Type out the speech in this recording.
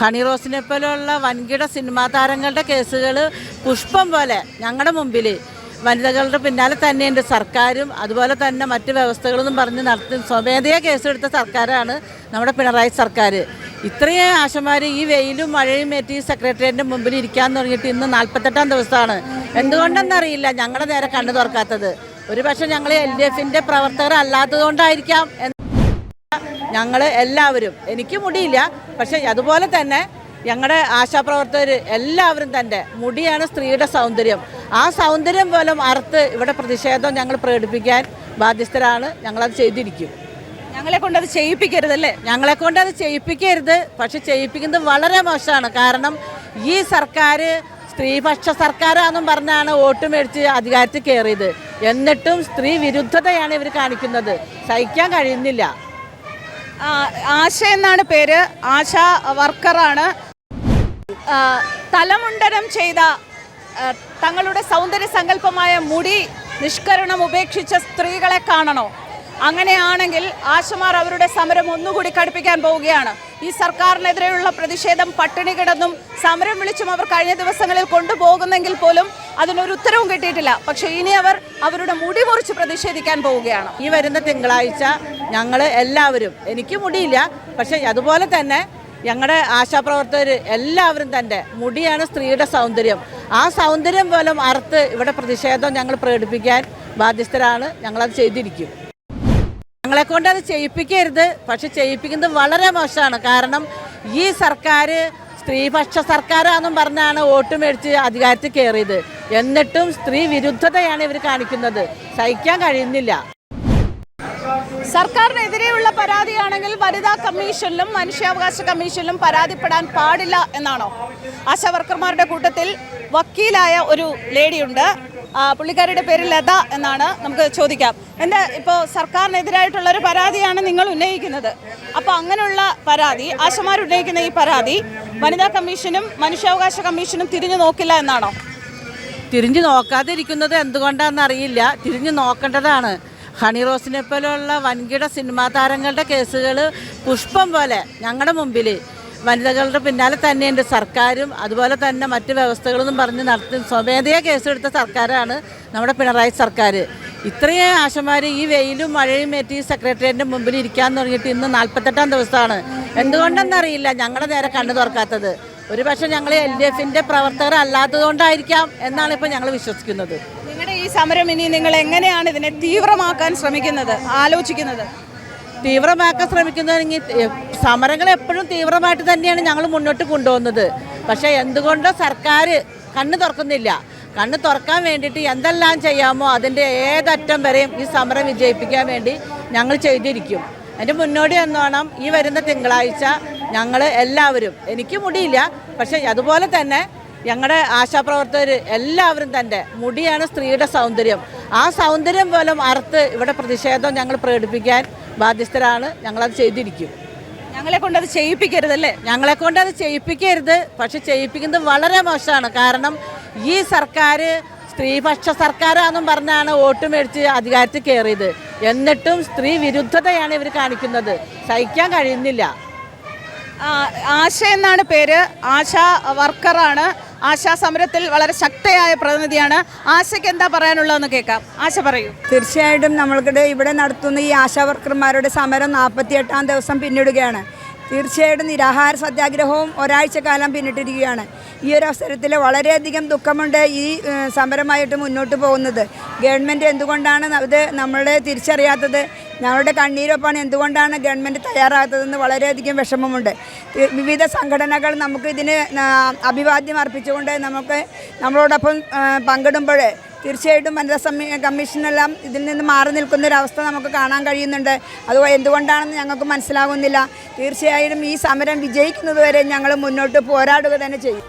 Honey റോസിനെ പോലെയുള്ള വൻകിട cinema താരങ്ങളുടെ കേസുകൾ പുഷ്പം പോലെ ഞങ്ങളുടെ മുമ്പിൽ വനിതകളുടെ പിന്നാലെ തന്നെയുണ്ട്. സർക്കാരും അതുപോലെ തന്നെ മറ്റ് വ്യവസ്ഥകളെന്നും പറഞ്ഞ് നടത്തി സ്വമേധയാ കേസെടുത്ത സർക്കാരാണ് നമ്മുടെ പിണറായി സർക്കാർ ഇത്രയും ആശമാർ ഈ വെയിലും മഴയും മേറ്റി സെക്രട്ടേറിയറ്റിന്റെ മുമ്പിൽ ഇരിക്കാൻ തുടങ്ങിയിട്ട് ഇന്ന് നാൽപ്പത്തെട്ടാം ദിവസമാണ് എന്തുകൊണ്ടെന്നറിയില്ല ഞങ്ങളുടെ നേരെ കണ്ണു തുറക്കാത്തത്. ഒരു പക്ഷേ ഞങ്ങൾ എൽ ഡി എഫിന്റെ പ്രവർത്തകരല്ലാത്തതുകൊണ്ടായിരിക്കാം എന്ന് ഞങ്ങൾ എല്ലാവരും. എനിക്ക് മുടിയില്ല പക്ഷെ അതുപോലെ തന്നെ ഞങ്ങളുടെ ആശാപ്രവർത്തകർ എല്ലാവരും തന്നെ മുടിയാണ് സ്ത്രീയുടെ സൗന്ദര്യം. ആ സൗന്ദര്യം പോലും അറുത്ത് ഇവിടെ പ്രതിഷേധം ഞങ്ങൾ പ്രകടിപ്പിക്കാൻ ബാധ്യസ്ഥരാണ്. ഞങ്ങളത് ചെയ്തിരിക്കും. ഞങ്ങളെ കൊണ്ട് അത് ചെയ്യിപ്പിക്കരുതല്ലേ? ഞങ്ങളെ കൊണ്ട് അത് ചെയ്യിപ്പിക്കരുത് പക്ഷെ ചെയ്യിപ്പിക്കുന്നത് വളരെ മോശമാണ്. കാരണം ഈ സർക്കാർ സ്ത്രീപക്ഷ സർക്കാരാണെന്നും പറഞ്ഞാണ് വോട്ട് മേടിച്ച് അധികാരത്തിൽ കയറിയത്. എന്നിട്ടും സ്ത്രീ വിരുദ്ധതയാണ് ഇവർ കാണിക്കുന്നത്. സഹിക്കാൻ കഴിയുന്നില്ല. ആശ എന്നാണ് പേര്. ആശ വർക്കറാണ്. തലമുണ്ടനം ചെയ്ത തങ്ങളുടെ സൗന്ദര്യ സങ്കല്പമായ മുടി നിഷ്കരണം ഉപേക്ഷിച്ച സ്ത്രീകളെ കാണണോ? അങ്ങനെയാണെങ്കിൽ ആശമാർ അവരുടെ സമരം ഒന്നുകൂടി കടുപ്പിക്കാൻ പോവുകയാണ്. ഈ സർക്കാരിനെതിരെയുള്ള പ്രതിഷേധം പട്ടിണി കിടന്നും സമരം വിളിച്ചും അവർ കഴിഞ്ഞ ദിവസങ്ങളിൽ കൊണ്ടുപോകുന്നെങ്കിൽ പോലും അതിനൊരു ഉത്തരവും കിട്ടിയിട്ടില്ല. പക്ഷേ ഇനി അവർ അവരുടെ മുടി മുറിച്ച് പ്രതിഷേധിക്കാൻ പോവുകയാണ്. ഈ വരുന്ന തിങ്കളാഴ്ച ഞങ്ങൾ എല്ലാവരും എനിക്ക് മുടിയില്ല പക്ഷെ അതുപോലെ തന്നെ ഞങ്ങളുടെ ആശാപ്രവർത്തകർ എല്ലാവരും തന്നെ മുടിയാണ് സ്ത്രീയുടെ സൗന്ദര്യം. ആ സൗന്ദര്യം പോലും അറുത്ത് ഇവിടെ പ്രതിഷേധം ഞങ്ങൾ പ്രകടിപ്പിക്കാൻ ബാധ്യസ്ഥരാണ്. ഞങ്ങളത് ചെയ്തിരിക്കും. ഞങ്ങളെ കൊണ്ട് അത് ചെയ്യിപ്പിക്കരുത്. പക്ഷെ ചെയ്യിപ്പിക്കുന്നത് വളരെ മോശമാണ്. കാരണം ഈ സർക്കാർ സ്ത്രീപക്ഷ സർക്കാരാണെന്നും പറഞ്ഞാണ് വോട്ട് മേടിച്ച് അധികാരത്തിൽ കയറിയത്. എന്നിട്ടും സ്ത്രീ വിരുദ്ധതയാണ് ഇവർ കാണിക്കുന്നത്. സഹിക്കാൻ കഴിയുന്നില്ല. സർക്കാരിനെതിരെയുള്ള പരാതിയാണെങ്കിൽ വനിതാ കമ്മീഷനിലും മനുഷ്യാവകാശ കമ്മീഷനിലും പരാതിപ്പെടാൻ പാടില്ല എന്നാണോ? ആശാവർക്കർമാരുടെ കൂട്ടത്തിൽ വക്കീലായ ഒരു ലേഡിയുണ്ട്. പുള്ളിക്കാരിയുടെ പേര് ലത എന്നാണ് നമുക്ക് ചോദിക്കാം. എന്താ ഇപ്പോൾ സർക്കാരിനെതിരായിട്ടുള്ള ഒരു പരാതിയാണ് നിങ്ങൾ ഉന്നയിക്കുന്നത്. അപ്പോൾ അങ്ങനെയുള്ള പരാതി ആശമാർ ഉന്നയിക്കുന്ന ഈ പരാതി വനിതാ കമ്മീഷനും മനുഷ്യാവകാശ കമ്മീഷനും തിരിഞ്ഞു നോക്കില്ല എന്നാണോ? തിരിഞ്ഞു നോക്കാതിരിക്കുന്നത് എന്തുകൊണ്ടാണെന്ന് അറിയില്ല. തിരിഞ്ഞു നോക്കേണ്ടതാണ്. ഹണി റോസിനെ പോലെയുള്ള വൻകിട സിനിമാ താരങ്ങളുടെ കേസുകൾ പുഷ്പം പോലെ ഞങ്ങളുടെ മുമ്പിൽ വനിതകളുടെ പിന്നാലെ തന്നെയുണ്ട്. സർക്കാരും അതുപോലെ തന്നെ മറ്റ് വ്യവസ്ഥകളെന്നും പറഞ്ഞ് നടത്തി സ്വമേധയാ കേസെടുത്ത സർക്കാരാണ് നമ്മുടെ പിണറായി സർക്കാർ ഇത്രയും ആശമാർ ഈ വെയിലും മഴയും ഏറ്റ് സെക്രട്ടേറിയറ്റിന്റെ മുമ്പിൽ ഇരിക്കാൻ തുടങ്ങിയിട്ട് ഇന്ന് നാൽപ്പത്തെട്ടാം ദിവസമാണ് എന്തുകൊണ്ടെന്നറിയില്ല. ഞങ്ങളുടെ നേരെ കണ്ണു തുറക്കാത്തത്. ഒരു പക്ഷെ ഞങ്ങൾ എൽ ഡി എഫിന്റെ പ്രവർത്തകർ അല്ലാത്തതുകൊണ്ടായിരിക്കാം എന്നാണ് ഇപ്പോൾ ഞങ്ങൾ വിശ്വസിക്കുന്നത്. നിങ്ങളുടെ ഈ സമരം ഇനി നിങ്ങൾ എങ്ങനെയാണ് ഇതിനെ തീവ്രമാക്കാൻ ശ്രമിക്കുന്നത് ആലോചിക്കുന്നത്? തീവ്രമാക്കാൻ ശ്രമിക്കുന്നതെങ്കിൽ സമരങ്ങൾ എപ്പോഴും തീവ്രമായിട്ട് തന്നെയാണ് ഞങ്ങൾ മുന്നോട്ട് കൊണ്ടുപോകുന്നത്. പക്ഷേ എന്തുകൊണ്ടോ സർക്കാർ കണ്ണ് തുറക്കുന്നില്ല. കണ്ണ് തുറക്കാൻ വേണ്ടിയിട്ട് എന്തെല്ലാം ചെയ്യാമോ അതിന്റെ ഏതറ്റം വരെയും ഈ സമരം വിജയിപ്പിക്കാൻ വേണ്ടി ഞങ്ങൾ ചെയ്തിരിക്കും. അതിന്റെ മുന്നോടി എന്നോണം ഈ വരുന്ന തിങ്കളാഴ്ച ഞങ്ങൾ എല്ലാവരും എനിക്ക് മുടിയില്ല പക്ഷേ അതുപോലെ തന്നെ ഞങ്ങളുടെ ആശാപ്രവർത്തകർ എല്ലാവരും തന്നെ മുടിയാണ് സ്ത്രീയുടെ സൗന്ദര്യം. ആ സൗന്ദര്യം പോലും അറുത്ത് ഇവിടെ പ്രതിഷേധം ഞങ്ങൾ പ്രകടിപ്പിക്കാൻ ബാധ്യസ്ഥരാണ്. ഞങ്ങളത് ചെയ്തിരിക്കും. ഞങ്ങളെ കൊണ്ട് അത് ചെയ്യിപ്പിക്കരുതല്ലേ? ഞങ്ങളെ കൊണ്ട് അത് ചെയ്യിപ്പിക്കരുത് പക്ഷെ ചെയ്യിപ്പിക്കുന്നത് വളരെ മോശമാണ്. കാരണം ഈ സർക്കാർ സ്ത്രീപക്ഷ സർക്കാരാണെന്നും പറഞ്ഞാണ് വോട്ട് മേടിച്ച് അധികാരത്തിൽ കയറിയത്. എന്നിട്ടും സ്ത്രീ വിരുദ്ധതയാണ് ഇവർ കാണിക്കുന്നത്. സഹിക്കാൻ കഴിയുന്നില്ല. ആശ എന്നാണ് പേര്. ആശ വർക്കറാണ്. ആശാ സമരത്തിൽ വളരെ ശക്തയായ പ്രതിനിധിയാണ്. ആശയ്ക്ക് എന്താ പറയാനുള്ളതെന്ന് കേൾക്കാം. ആശ പറയൂ. തീർച്ചയായിട്ടും നമ്മൾക്കിടെ ഇവിടെ നടത്തുന്ന ഈ ആശാ വർക്കർമാരുടെ സമരം നാൽപ്പത്തിയെട്ടാം ദിവസം പിന്നിടുകയാണ്. തീർച്ചയായിട്ടും നിരാഹാര സത്യാഗ്രഹവും ഒരാഴ്ച കാലം പിന്നിട്ടിരിക്കുകയാണ്. ഈ ഒരു അവസരത്തിൽ വളരെയധികം ദുഃഖമുണ്ട് ഈ സമരമായിട്ട് മുന്നോട്ട് പോകുന്നത്. ഗവൺമെന്റ് എന്തുകൊണ്ടാണ് ഇത് നമ്മളെ തിരിച്ചറിയാത്തത്? ഞങ്ങളുടെ കണ്ണീരൊപ്പാണ് എന്തുകൊണ്ടാണ് ഗവൺമെന്റ് തയ്യാറാകാത്തതെന്ന് വളരെയധികം വിഷമമുണ്ട്. വിവിധ സംഘടനകൾ നമുക്ക് ഇതിന് അഭിവാദ്യം അർപ്പിച്ചുകൊണ്ട് നമുക്ക് നമ്മളോടൊപ്പം പങ്കിടുമ്പോൾ തീർച്ചയായിട്ടും വനിതാ സമി കമ്മീഷനെല്ലാം ഇതിൽ നിന്ന് മാറി നിൽക്കുന്ന ഒരു അവസ്ഥ നമുക്ക് കാണാൻ കഴിയുന്നുണ്ട്. അത് എന്തുകൊണ്ടാണെന്ന് ഞങ്ങൾക്ക് മനസ്സിലാകുന്നില്ല. തീർച്ചയായും ഈ സമരം വിജയിക്കുന്നതുവരെ ഞങ്ങൾ മുന്നോട്ട് പോരാടുക തന്നെ ചെയ്യും.